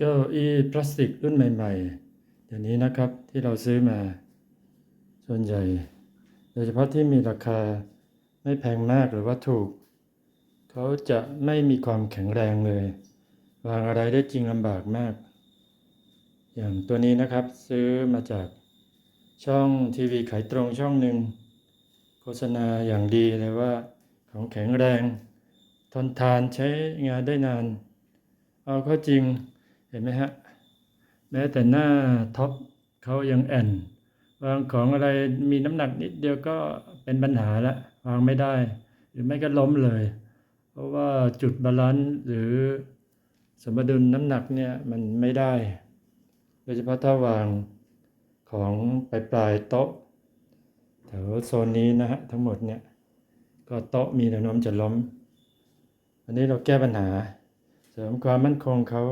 เก้าอี้พลาสติกรุ่นใหม่ๆเดี๋ยวนี้นะครับที่เราซื้อมา ส่วนใหญ่ โดยเฉพาะที่มีราคาไม่แพงมากหรือว่าถูก เขาจะไม่มีความแข็งแรงเลย วางอะไรได้จริงลำบากมาก อย่างตัวนี้นะครับซื้อมาจากช่องทีวีขายตรงช่องหนึ่งโฆษณาอย่างดีเลยว่าของแข็งแรง ทนทานใช้งานได้นาน เอาเข้าจริง เห็นไหมฮะแม้แต่หน้าท็อปเขายังแอนวางของอะไรมีน้ำหนักนิดเดียวก็เป็นปัญหาละวางไม่ได้ หรือไม่ก็ล้มเลย เพราะว่าจุดบาลานซ์หรือสมดุลน้ำหนักเนี่ยมันไม่ได้ โดยเฉพาะถ้าวางของปลายปลายโต๊ะแถวโซนนี้นะฮะทั้งหมดเนี่ยก็โต๊ะมีแนวโน้มจะล้ม อันนี้เราแก้ปัญหา เสริมความมั่นคงเขา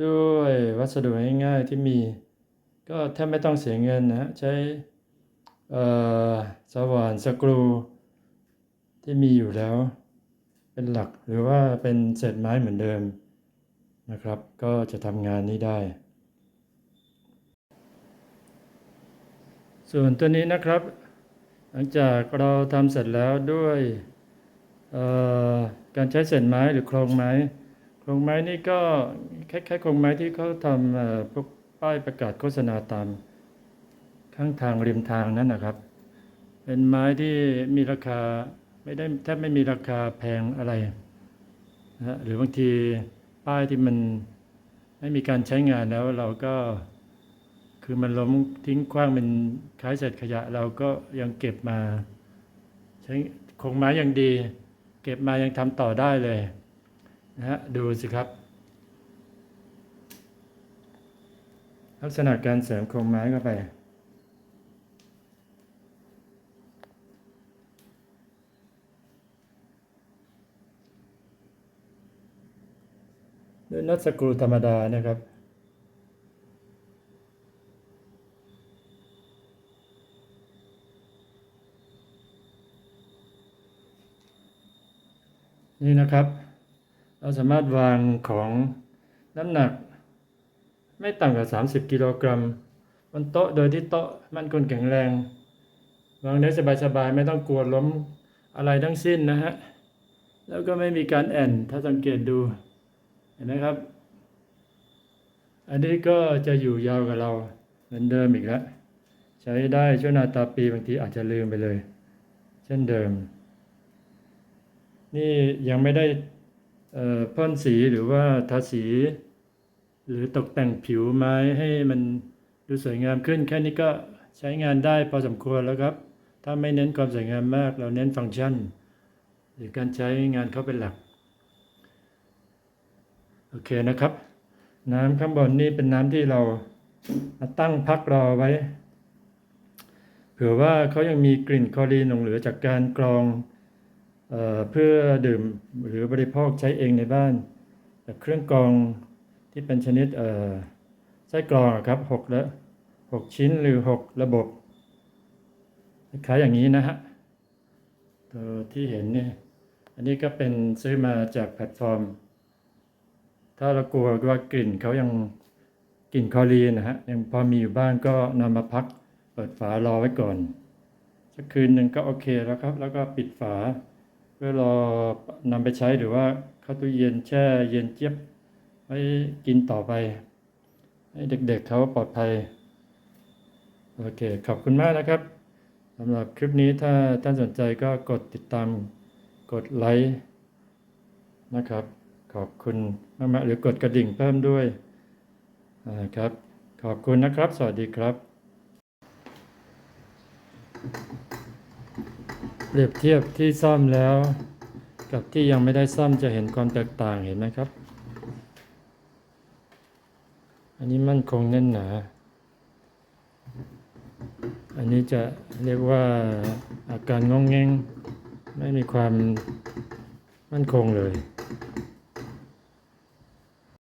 ด้วยวัสดุง่ายๆที่มี ก็แทบไม่ต้องเสียเงินนะฮะใช้สว่านสกรูที่มีอยู่แล้ว เป็นหลักหรือว่าเป็นเศษไม้เหมือนเดิมนะครับ ก็จะทำงานนี้ได้ ส่วนตัวนี้นะครับ หลังจากเราทำเสร็จแล้วด้วยการใช้เศษไม้หรือโครงไม้ โครงไม้นี่ก็คล้ายๆโครงไม้ที่เขาทำพวกป้ายประกาศโฆษณาตาม ข้างทางริมทางนั่นนะครับ เป็นไม้ที่มีราคาไม่ได้แทบไม่มีราคาแพงอะไรนะหรือบางทีป้ายที่มันไม่มีการใช้งานแล้วเราก็คือมันล้มทิ้งขว้างเป็นคล้ายเศษขยะ เราก็ยังเก็บมา ใช้คงไม้ยังดี เก็บมายังทำต่อได้เลย นะฮะดูสิครับ ลักษณะการเสริมโครงไม้เข้าไปด้วยน็อตสกรูธรรมดานะครับ นี่นะครับ เราสามารถวางของน้ำหนัก ไม่ต่ำกว่า 30 กิโลกรัมบนโต๊ะโดยที่โต๊ะมันคงแข็งแรง วางได้สบายๆ ไม่ต้องกลัวล้มอะไรทั้งสิ้นนะฮะ แล้วก็ไม่มีการแอนถ้าสังเกตดู เห็นไหมครับ อันนี้ก็จะอยู่ยาวกับเราเหมือนเดิมอีกแล้ว ใช้ได้ช่วงนาตาปีบางทีอาจจะลืมไปเลย เช่นเดิม นี่ยังไม่ได้ พ่นสีหรือว่าทาสี หรือตกแต่งผิวไม้ให้มันดูสวยงามขึ้น แค่นี้ก็ใช้งานได้พอสมควรแล้วครับ ถ้าไม่เน้นความสวยงามมาก เราเน้นฟังก์ชัน หรือการใช้งานเขาเป็นหลัก โอเคนะครับ น้ำข้างบนนี่เป็นน้ำที่เราตั้งพักรอไว้ เผื่อว่าเขายังมีกลิ่นคลอรีนหลงเหลือจากการกรอง เพื่อดื่มหรือบริโภคใช้เองในบ้าน เครื่องกรองที่เป็นชนิดไส้กรองครับหกและหกชิ้นหรือหกระบบคล้ายอย่างนี้นะฮะตัวที่เห็นเนี่ยอันนี้ก็เป็นซื้อมาจากแพลตฟอร์ม ถ้าเรากลัวว่ากลิ่นเขายังกลิ่นคอรีนนะฮะยังพอมีอยู่บ้างก็นำมาพักเปิดฝารอไว้ก่อนสักคืนหนึ่งก็โอเคแล้วครับ แล้วก็ปิดฝา พื่อรอนำไปใช้หรือว่าเข้าตู้เย็นแช่เย็นเจี๊ยบไว้กินต่อไป ให้เด็กๆเขาปลอดภัย โอเค ขอบคุณมากนะครับสำหรับคลิปนี้ถ้าท่านสนใจก็กดติดตามกดไลค์นะครับ ขอบคุณมากๆหรือกดกระดิ่งเพิ่มด้วยครับ ขอบคุณนะครับ สวัสดีครับ เปรียบเทียบที่ซ่อมแล้ว กับที่ยังไม่ได้ซ่อมจะเห็นความแตกต่างเห็นไหมครับ อันนี้มั่นคงแน่นหนา อันนี้จะเรียกว่าอาการงองแงงไม่มีความมั่นคงเลย